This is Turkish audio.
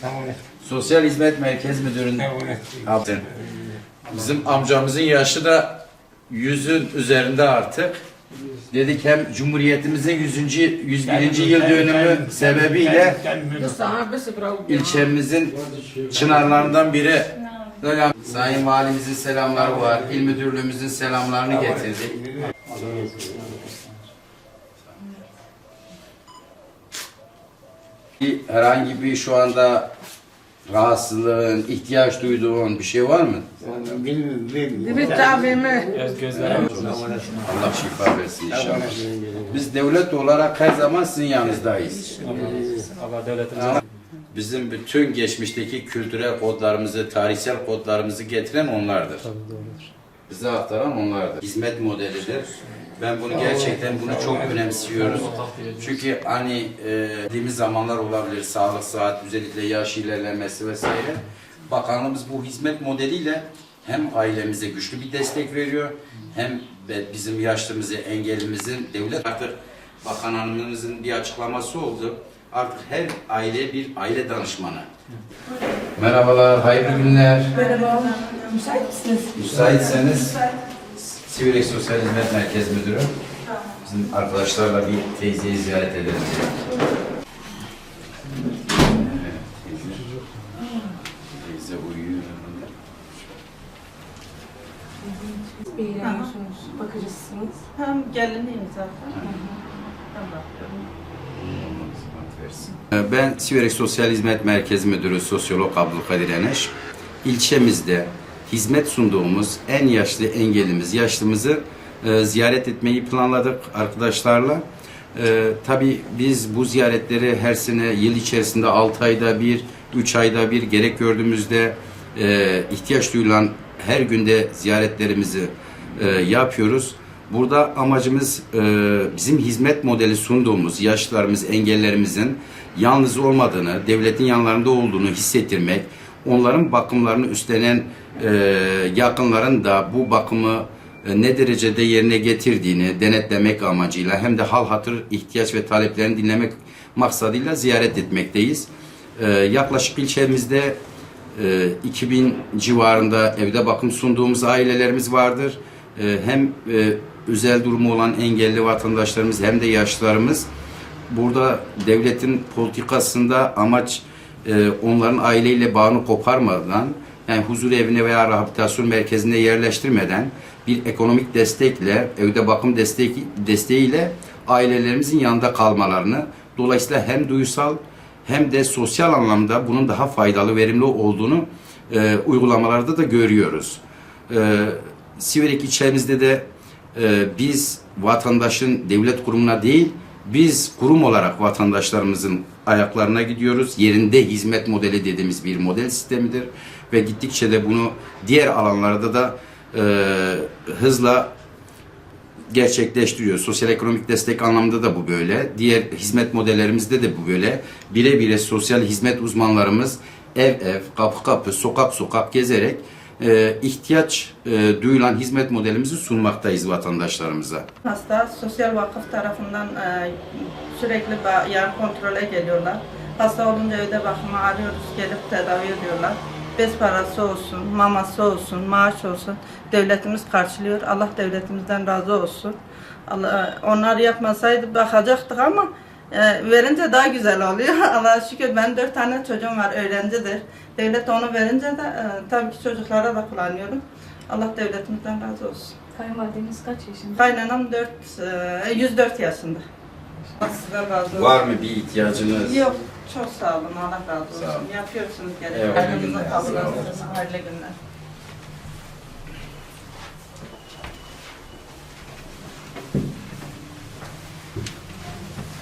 Tamam. Sosyal Hizmet Merkez Müdürü'nün Tamam. Abi, Bizim amcamızın yaşı da yüzün üzerinde artık. Dedik hem Cumhuriyetimizin 100. 101. yıl dönümü sebebiyle ilçemizin çınarlarından biri. Böyle Sayın Valimizin selamları var, İl Müdürlüğümüzün selamlarını getirdik. Herhangi bir şu anda rahatsızlığın, ihtiyaç duyduğun bir şey var mı? Bir abime Allah şifa versin inşallah. Biz devlet olarak her zaman sizin yanınızdayız. Allah devletimize Bizim bütün geçmişteki kültürel kodlarımızı, tarihsel kodlarımızı getiren onlardır. Bize aktaran onlardır. Hizmet modelidir. Ben bunu gerçekten bunu çok önemsiyoruz. Çünkü hani e, dediğimiz zamanlar olabilir, sağlık saat, özellikle yaş ilerlemesi vesaire. Bakanlığımız bu hizmet modeliyle hem ailemize güçlü bir destek veriyor, hem bizim yaşlımızı, engelimizin devlet artık bakan hanımımızın bir açıklaması oldu. Artık her aile bir aile danışmanı. Merhabalar, hayırlı günler. Merhaba. Müsait misiniz? Müsaitseniz Sivrek Sosyal Hizmet Merkez Müdürü. Bizim arkadaşlarla bir teyzeyi ziyaret diye. Evet, teyze. Teyze uyuyor. Beğeniyorsunuz, bakıcısınız. Hem geliniyim zaten. Ben bakıyorum. Ben Siverek Sosyal Hizmet Merkezi Müdürü Sosyolog Abdülkadir Eneş. İlçemizde hizmet sunduğumuz en yaşlı engelimiz, yaşlımızı e, ziyaret etmeyi planladık arkadaşlarla. E, tabii biz bu ziyaretleri her sene yıl içerisinde 6 ayda bir, 3 ayda bir gerek gördüğümüzde e, ihtiyaç duyulan her günde ziyaretlerimizi e, yapıyoruz. Burada amacımız e, bizim hizmet modeli sunduğumuz yaşlılarımız, engellerimizin yalnız olmadığını, devletin yanlarında olduğunu hissettirmek, onların bakımlarını üstlenen e, yakınların da bu bakımı e, ne derecede yerine getirdiğini denetlemek amacıyla hem de hal hatır ihtiyaç ve taleplerini dinlemek maksadıyla ziyaret etmekteyiz. E, yaklaşık ilçemizde e, 2000 civarında evde bakım sunduğumuz ailelerimiz vardır. E, hem e, özel durumu olan engelli vatandaşlarımız hem de yaşlılarımız burada devletin politikasında amaç e, onların aileyle bağını koparmadan yani huzur evine veya rehabilitasyon merkezine yerleştirmeden bir ekonomik destekle, evde bakım destek, desteğiyle ailelerimizin yanında kalmalarını dolayısıyla hem duysal hem de sosyal anlamda bunun daha faydalı, verimli olduğunu e, uygulamalarda da görüyoruz. E, Siverek ilçemizde de e, biz vatandaşın devlet kurumuna değil, biz kurum olarak vatandaşlarımızın ayaklarına gidiyoruz. Yerinde hizmet modeli dediğimiz bir model sistemidir ve gittikçe de bunu diğer alanlarda da e, hızla gerçekleştiriyor. Sosyal ekonomik destek anlamında da bu böyle. Diğer hizmet modellerimizde de bu böyle. Bire bire sosyal hizmet uzmanlarımız ev ev, kapı kapı, sokak sokak gezerek e, ihtiyaç e, duyulan hizmet modelimizi sunmaktayız vatandaşlarımıza. Hasta sosyal vakıf tarafından e, sürekli ba- yan kontrole geliyorlar. Hasta olunca evde bakıma arıyoruz, gelip tedavi ediyorlar. Bez parası olsun, maması olsun, maaş olsun devletimiz karşılıyor. Allah devletimizden razı olsun. Allah, onlar yapmasaydı bakacaktık ama e, verince daha güzel oluyor. Allah'a şükür ben dört tane çocuğum var, öğrencidir. Devlet onu verince de e, tabii ki çocuklara da kullanıyorum. Allah devletimizden razı olsun. Kayınvalideniz kaç yaşında? Kaynanam 4, e, 104 yaşında. Size razı olsun. Var mı bir ihtiyacınız? Yok, çok sağ olun. Allah razı olsun. Sağ olun. Yapıyorsunuz gerekli. Hayırlı günler. Hayırlı günler.